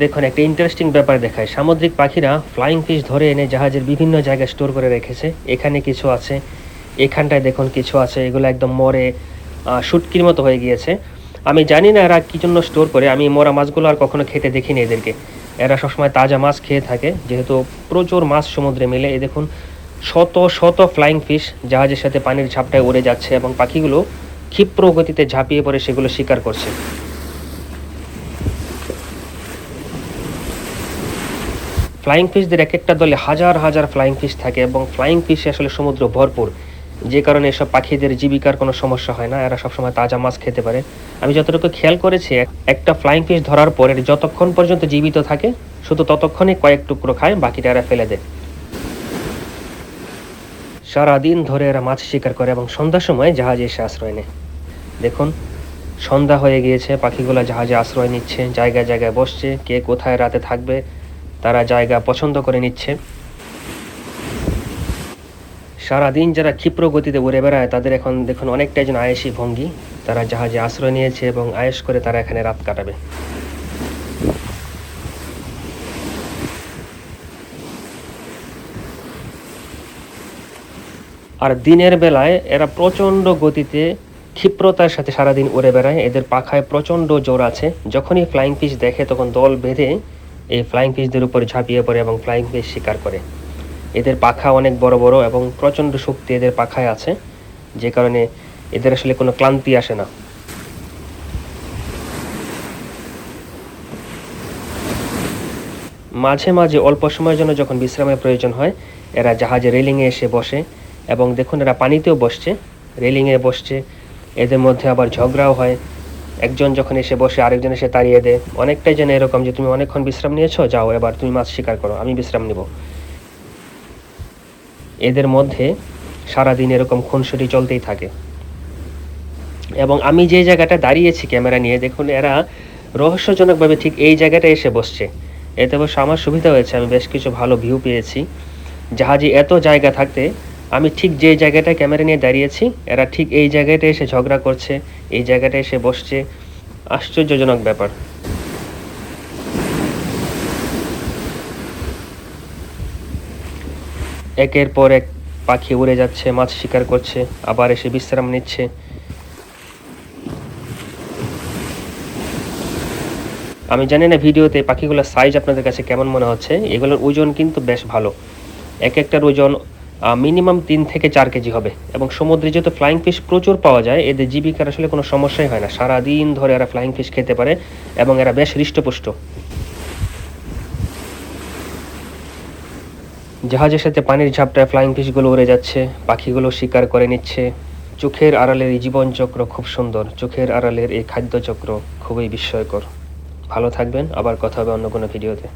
দেখুন, একটা ইন্টারেস্টিং ব্যাপার দেখায়। সামুদ্রিক পাখিরা ফ্লাইং ফিশ ধরে এনে জাহাজের বিভিন্ন জায়গায় স্টোর করে রেখেছে। এখানে কিছু আছে, এখানটায় দেখুন কিছু আছে, এগুলো একদম মরে শুটকির মতো হয়ে গিয়েছে। আমি জানি না এরা কী জন্য স্টোর করে, আমি মরা মাছগুলো আর কখনো খেতে দেখিনি এদেরকে। এরা সবসময় তাজা মাছ খেয়ে থাকে, যেহেতু প্রচুর মাছ সমুদ্রে মিলে। এই দেখুন, শত শত ফ্লাইং ফিশ জাহাজের সাথে পানির ঝাপটায় উড়ে যাচ্ছে এবং পাখিগুলো ক্ষিপ্র গতিতে ঝাঁপিয়ে পড়ে সেগুলো শিকার করছে। ফ্লাইং ফিশদের এক একটা দলে হাজার হাজার ফ্লাইং ফিশ থাকে এবং ফ্লাইং ফিশে আসলে সমুদ্র ভরপুর। যে কারণে এসব পাখিদের জীবিকার কোনো সমস্যা হয় না, এরা সবসময় তাজা মাছ খেতে পারে। আমি যতটুকু খেয়াল করেছি এক- একটা ফ্লাইং ফিশ ধরার পর যতক্ষণ পর্যন্ত জীবিত থাকে, শুধু ততক্ষণই কয়েক টুকরো খায়, বাকিটা এরা ফেলে দেয়। সারাদিন ধরে এরা মাছ শিকার করে এবং সন্ধ্যার সময় জাহাজে এসে আশ্রয় নেয়। দেখুন, সন্ধ্যা হয়ে গিয়েছে, পাখিগুলো জাহাজে আশ্রয় নিচ্ছে, জায়গায় জায়গায় বসছে, কে কোথায় রাতে থাকবে তারা জায়গা পছন্দ করে নিচ্ছে। সারাদিন যারা ক্ষিপ্র গতিতে উড়ে বেড়ায়, তাদের এখন দেখুন অনেকটাই যেন আয়েসি ভঙ্গি। তারা জাহাজে আশ্রয় নিয়েছে এবং আয়েস করে তারা এখানে রাত কাটাবে। আর দিনের বেলায় এরা প্রচণ্ড গতিতে ক্ষিপ্রতার সাথে সারাদিন উড়ে বেড়ায়। এদের পাখায় প্রচণ্ড জোর আছে। যখনই ফ্লাইং ফিশ দেখে, তখন দল বেঁধে এই ফ্লাইং ফিশদের উপর ঝাঁপিয়ে পড়ে এবং ফ্লাইং ফিশ শিকার করে। এদের পাখা অনেক বড় বড় এবং প্রচণ্ড শক্তি এদের পাখায় আছে, যে কারণে এদের আসলে কোনো ক্লান্তি আসে না। মাঝে মাঝে অল্প সময়ের জন্য যখন বিশ্রামের প্রয়োজন হয়, এরা জাহাজে রেলিংয়ে এসে বসে এবং দেখুন এরা পানিতেও বসছে। রেলিংয়ে বসছে, এদের মধ্যে আবার ঝগড়াও হয় একজন যখন এসে বসে, আরেকজন এসে তাড়িয়ে দেয়। অনেকটাই যেন এরকম যে তুমি অনেকক্ষণ বিশ্রাম নিয়েছো, যাও এবার তুমি মাছ শিকার করো, আমি বিশ্রাম নিব। এদের মধ্যে সারাদিন এরকম খুনসুটি চলতেই থাকে। এবং আমি যে জায়গাটা দাঁড়িয়েছি ক্যামেরা নিয়ে, দেখুন এরা রহস্যজনকভাবে ঠিক এই জায়গাটায় এসে বসছে। এতে অবশ্য আমার সুবিধা হয়েছে, আমি বেশ কিছু ভালো ভিউ পেয়েছি। জাহাজে এত জায়গা থাকতে আমি ঠিক যে জায়গাটায় ক্যামেরা নিয়ে দাঁড়িয়েছি, এরা ঠিক এই জায়গাটায় এসে ঝগড়া করছে, এই জায়গাটায় এসে বসছে। আশ্চর্যজনক ব্যাপার। একের পর এক পাখি উড়ে যাচ্ছে, মাছ শিকার করছে, আবার এসে বিশ্রাম নিচ্ছে। আমি জানি না ভিডিওতে পাখিগুলোর সাইজ আপনাদের কাছে কেমন মনে হচ্ছে, এগুলোর ওজন কিন্তু বেশ ভালো। এক একটার ওজন মিনিমাম তিন থেকে চার কেজি হবে। এবং সমুদ্রে যেহেতু ফ্লাইং ফিশ প্রচুর পাওয়া যায়, এদের জীবিকার আসলে কোনো সমস্যাই হয় না। সারাদিন ধরে এরা ফ্লাইং ফিশ খেতে পারে এবং এরা বেশ হৃষ্টপুষ্ট। জাহাজের সাথে পানির ঝাপটায় ফ্লাইং ফিশগুলো উড়ে যাচ্ছে, পাখিগুলো শিকার করে নিচ্ছে। চোখের আড়ালের এই জীবনচক্র খুব সুন্দর। চোখের আড়ালের এই খাদ্যচক্র খুবই বিস্ময়কর। ভালো থাকবেন, আবার কথা হবে অন্য কোনো ভিডিওতে